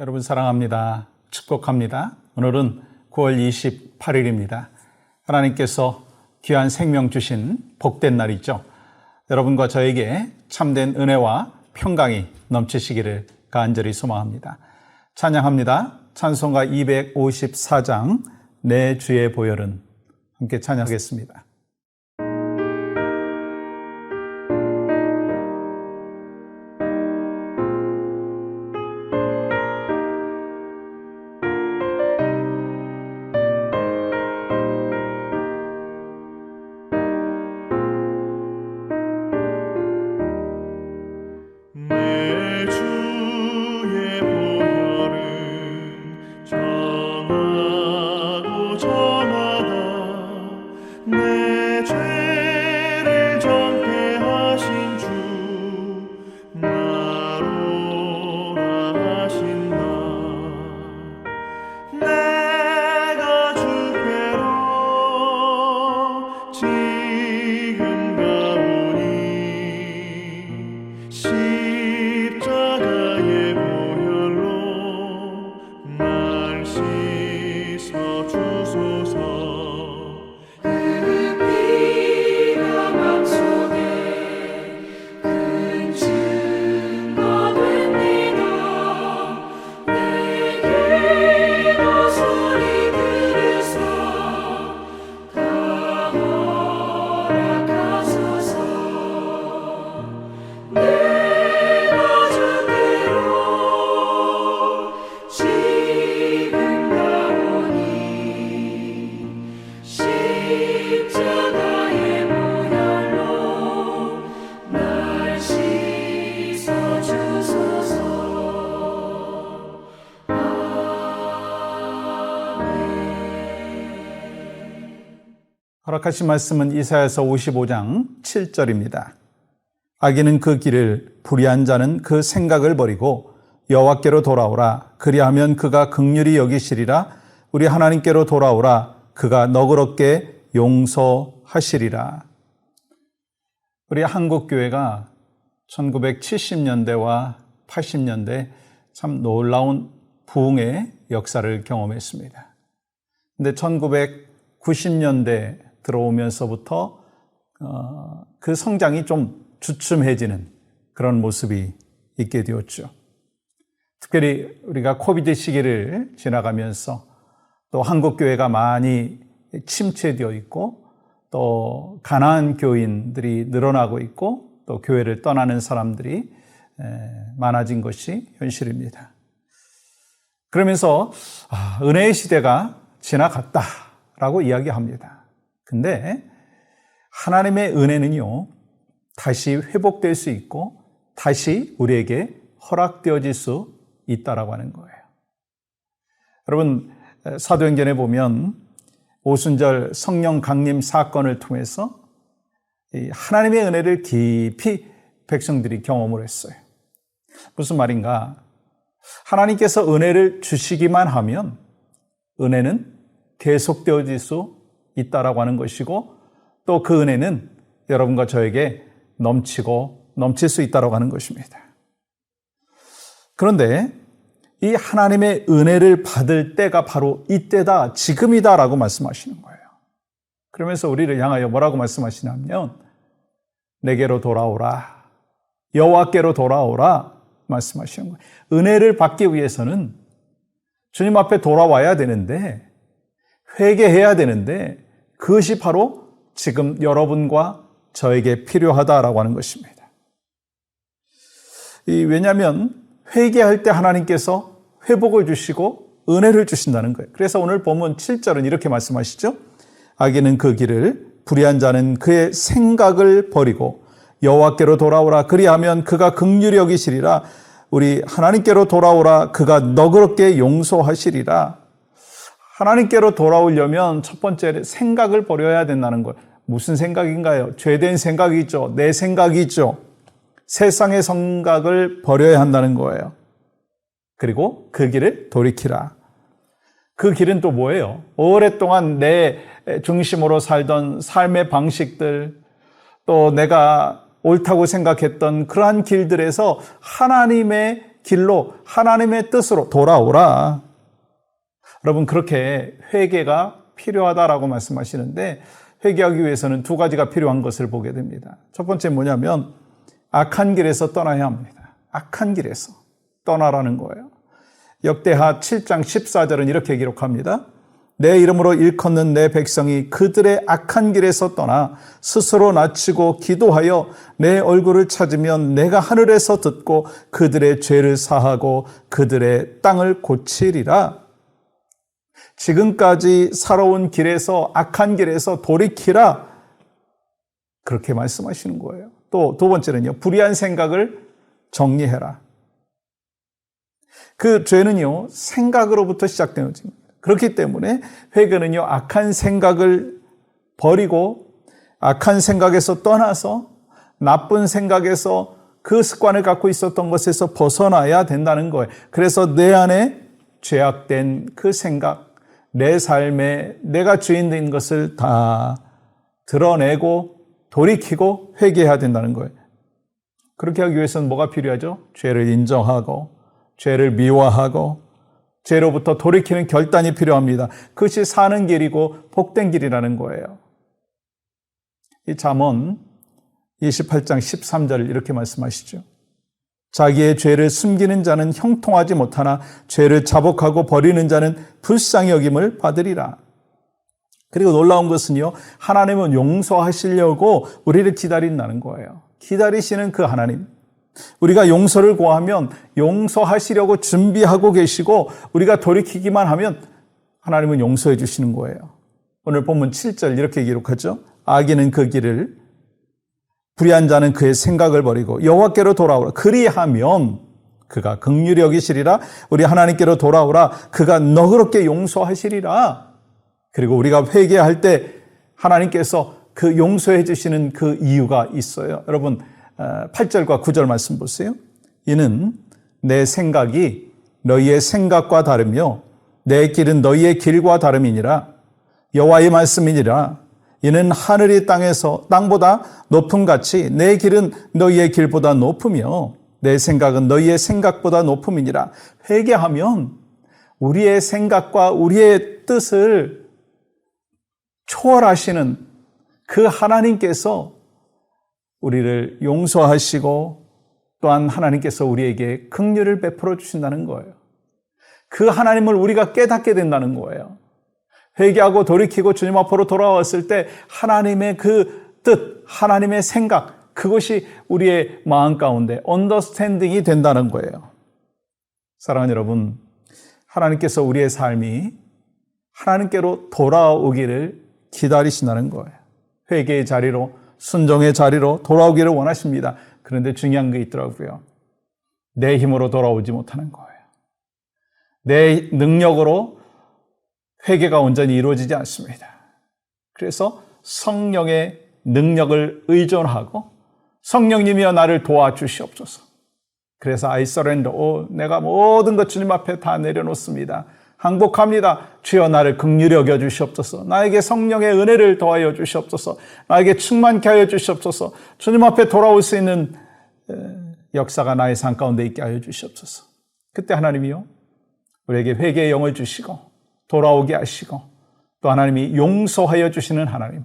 여러분 사랑합니다. 축복합니다. 오늘은 9월 28일입니다. 하나님께서 귀한 생명 주신 복된 날이죠. 여러분과 저에게 참된 은혜와 평강이 넘치시기를 간절히 소망합니다. 찬양합니다. 찬송가 254장 내 주의 보혈은 함께 찬양하겠습니다. 허락하신 말씀은 이사야서 55장 7절입니다. 악인은 그 길을 불의한 자는 그 생각을 버리고 여호와께로 돌아오라 그리하면 그가 극률이 여기시리라 우리 하나님께로 돌아오라 그가 너그럽게 용서하시리라. 우리 한국 교회가 1970년대와 80년대 참 놀라운 부흥의 역사를 경험했습니다. 근데 1990년대 들어오면서부터 어, 그 성장이 좀 주춤해지는 그런 모습이 있게 되었죠. 특별히 우리가 코비드 시기를 지나가면서 또 한국 교회가 많이 침체되어 있고 또 가난한 교인들이 늘어나고 있고 또 교회를 떠나는 사람들이 많아진 것이 현실입니다. 그러면서 아, 은혜의 시대가 지나갔다라고 이야기합니다. 근데 하나님의 은혜는요, 다시 회복될 수 있고 다시 우리에게 허락되어질 수 있다라고 하는 거예요. 여러분 사도행전에 보면 오순절 성령 강림 사건을 통해서 하나님의 은혜를 깊이 백성들이 경험을 했어요. 무슨 말인가? 하나님께서 은혜를 주시기만 하면 은혜는 계속되어질 수 있다라고 하는 것이고 또 그 은혜는 여러분과 저에게 넘치고 넘칠 수 있다고 하는 것입니다. 그런데 이 하나님의 은혜를 받을 때가 바로 이때다, 지금이다라고 말씀하시는 거예요. 그러면서 우리를 향하여 뭐라고 말씀하시냐면 내게로 돌아오라. 여호와께로 돌아오라 말씀하시는 거예요. 은혜를 받기 위해서는 주님 앞에 돌아와야 되는데 회개해야 되는데 그것이 바로 지금 여러분과 저에게 필요하다라고 하는 것입니다. 이 왜냐하면 회개할 때 하나님께서 회복을 주시고 은혜를 주신다는 거예요. 그래서 오늘 본문 7절은 이렇게 말씀하시죠. 악인은 그 길을 불의한 자는 그의 생각을 버리고 여호와께로 돌아오라 그리하면 그가 극률히 여기시리라 우리 하나님께로 돌아오라 그가 너그럽게 용서하시리라 하나님께로 돌아오려면 첫 번째 생각을 버려야 된다는 거예요. 무슨 생각인가요? 죄된 생각이죠. 내 생각이죠. 세상의 생각을 버려야 한다는 거예요. 그리고 그 길을 돌이키라. 그 길은 또 뭐예요? 오랫동안 내 중심으로 살던 삶의 방식들, 또 내가 옳다고 생각했던 그러한 길들에서 하나님의 길로 하나님의 뜻으로 돌아오라. 여러분 그렇게 회개가 필요하다라고 말씀하시는데 회개하기 위해서는 두 가지가 필요한 것을 보게 됩니다. 첫 번째 뭐냐면 악한 길에서 떠나야 합니다. 악한 길에서 떠나라는 거예요. 역대하 7장 14절은 이렇게 기록합니다. 내 이름으로 일컫는 내 백성이 그들의 악한 길에서 떠나 스스로 낮추고 기도하여 내 얼굴을 찾으면 내가 하늘에서 듣고 그들의 죄를 사하고 그들의 땅을 고치리라. 지금까지 살아온 길에서 악한 길에서 돌이키라. 그렇게 말씀하시는 거예요. 또 두 번째는요. 불의한 생각을 정리해라. 그 죄는요. 생각으로부터 시작되는 죄입니다. 그렇기 때문에 회개는요. 악한 생각을 버리고 악한 생각에서 떠나서 나쁜 생각에서 그 습관을 갖고 있었던 것에서 벗어나야 된다는 거예요. 그래서 내 안에 죄악된 그 생각, 내 삶에 내가 주인 된 것을 다 드러내고 돌이키고 회개해야 된다는 거예요. 그렇게 하기 위해서는 뭐가 필요하죠? 죄를 인정하고, 죄를 미워하고, 죄로부터 돌이키는 결단이 필요합니다. 그것이 사는 길이고 복된 길이라는 거예요. 이 잠언 28장 13절 이렇게 말씀하시죠. 자기의 죄를 숨기는 자는 형통하지 못하나 죄를 자복하고 버리는 자는 불쌍히 여김을 받으리라. 그리고 놀라운 것은요, 하나님은 용서하시려고 우리를 기다린다는 거예요. 기다리시는 그 하나님. 우리가 용서를 구하면 용서하시려고 준비하고 계시고 우리가 돌이키기만 하면 하나님은 용서해 주시는 거예요. 오늘 본문 7절 이렇게 기록하죠. 악인은 그 길을 불의한 자는 그의 생각을 버리고 여호와께로 돌아오라. 그리하면 그가 극률히 여기시리라. 우리 하나님께로 돌아오라. 그가 너그럽게 용서하시리라. 그리고 우리가 회개할 때 하나님께서 그 용서해 주시는 그 이유가 있어요. 여러분 8절과 9절 말씀 보세요. 이는 내 생각이 너희의 생각과 다르며 내 길은 너희의 길과 다름이니라. 여호와의 말씀이니라. 이는 하늘이 땅에서 땅보다 높음 같이 내 길은 너희의 길보다 높으며 내 생각은 너희의 생각보다 높음이니라. 회개하면 우리의 생각과 우리의 뜻을 초월하시는 그 하나님께서 우리를 용서하시고 또한 하나님께서 우리에게 긍휼을 베풀어 주신다는 거예요. 그 하나님을 우리가 깨닫게 된다는 거예요. 회개하고 돌이키고 주님 앞으로 돌아왔을 때 하나님의 그 뜻, 하나님의 생각, 그것이 우리의 마음 가운데 언더스탠딩이 된다는 거예요. 사랑하는 여러분, 하나님께서 우리의 삶이 하나님께로 돌아오기를 기다리신다는 거예요. 회개의 자리로, 순종의 자리로 돌아오기를 원하십니다. 그런데 중요한 게 있더라고요. 내 힘으로 돌아오지 못하는 거예요. 내 능력으로 회개가 온전히 이루어지지 않습니다. 그래서 성령의 능력을 의존하고 성령님이여 나를 도와주시옵소서. 그래서 I surrender. 오, 내가 모든 것 주님 앞에 다 내려놓습니다. 항복합니다. 주여 나를 극률히 여겨 주시옵소서. 나에게 성령의 은혜를 더하여 주시옵소서. 나에게 충만케 하여 주시옵소서. 주님 앞에 돌아올 수 있는 역사가 나의 삶 가운데 있게 하여 주시옵소서. 그때 하나님이요. 우리에게 회개의 영을 주시고 돌아오게 하시고 또 하나님이 용서하여 주시는 하나님.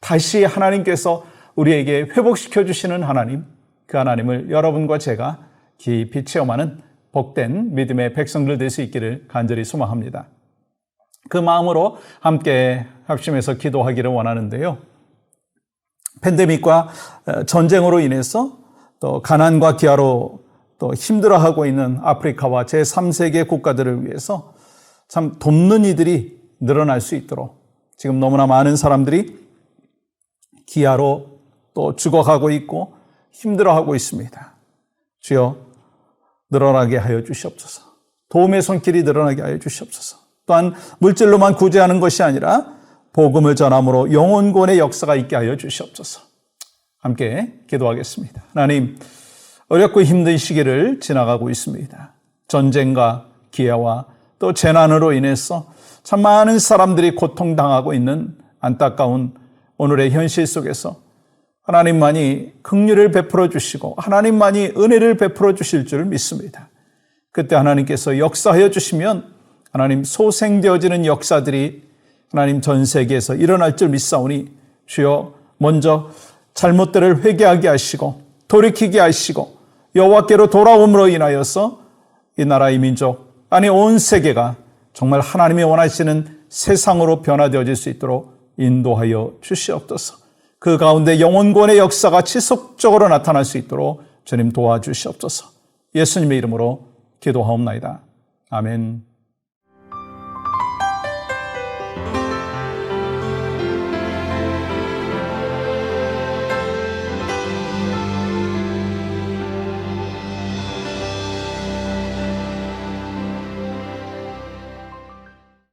다시 하나님께서 우리에게 회복시켜 주시는 하나님. 그 하나님을 여러분과 제가 깊이 체험하는 복된 믿음의 백성들 될 수 있기를 간절히 소망합니다. 그 마음으로 함께 합심해서 기도하기를 원하는데요. 팬데믹과 전쟁으로 인해서 또 가난과 기아로 또 힘들어하고 있는 아프리카와 제3세계 국가들을 위해서 참 돕는 이들이 늘어날 수 있도록 지금 너무나 많은 사람들이 기아로 또 죽어가고 있고 힘들어하고 있습니다. 주여 늘어나게 하여 주시옵소서. 도움의 손길이 늘어나게 하여 주시옵소서. 또한 물질로만 구제하는 것이 아니라 복음을 전함으로 영혼권의 역사가 있게 하여 주시옵소서. 함께 기도하겠습니다. 하나님, 어렵고 힘든 시기를 지나가고 있습니다. 전쟁과 기아와 또 재난으로 인해서 참 많은 사람들이 고통당하고 있는 안타까운 오늘의 현실 속에서 하나님만이 긍휼을 베풀어 주시고 하나님만이 은혜를 베풀어 주실 줄 믿습니다. 그때 하나님께서 역사하여 주시면 하나님 소생되어지는 역사들이 하나님 전 세계에서 일어날 줄 믿사오니 주여 먼저 잘못들을 회개하게 하시고 돌이키게 하시고 여호와께로 돌아옴으로 인하여서 이 나라의 민족 아니 온 세계가 정말 하나님이 원하시는 세상으로 변화되어질 수 있도록 인도하여 주시옵소서. 그 가운데 영원권의 역사가 지속적으로 나타날 수 있도록 주님 도와주시옵소서. 예수님의 이름으로 기도하옵나이다. 아멘.